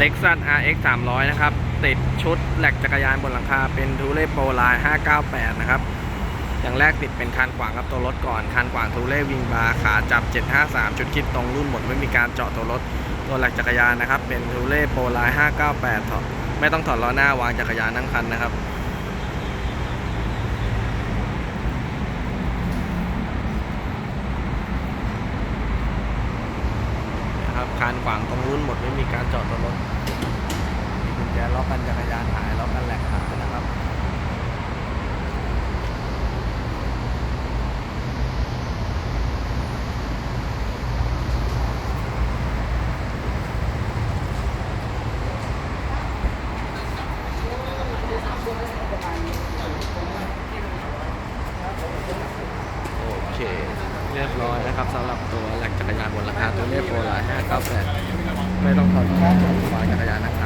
Lexus RX 300 นะครับ ติดชุดแหลกจักรยานบนหลังคา เป็นทูเล่โปรไลน์598 นะครับ อย่างแรกติดเป็นคานขวางกับตัวรถก่อนคานขวางทูเล่วิงบาร์ขาจับ 753 จุดคิดตรงรุ่นหมดไม่มีการเจาะตัวรถ ตัวแหลกจักรยานนะครับ เป็นทูเล่โปรไลน์598ถอดไม่ต้องถอดล้อหน้าวางจักรยานทั้งคันนะครับ นะ คานขวางตรงรุ่นหมดไม่มีการจอดรถมีกุญแจล็อกกันจักรยานหายล็อกกันแหลกหายนะครับโอเค เรียบร้อยนะครับสำหรับตัวแหลกจักรยานบนราคาตัวเลขโปรไลน์598 ไม่ต้องถอดท่อฝาจักรยานนะครับ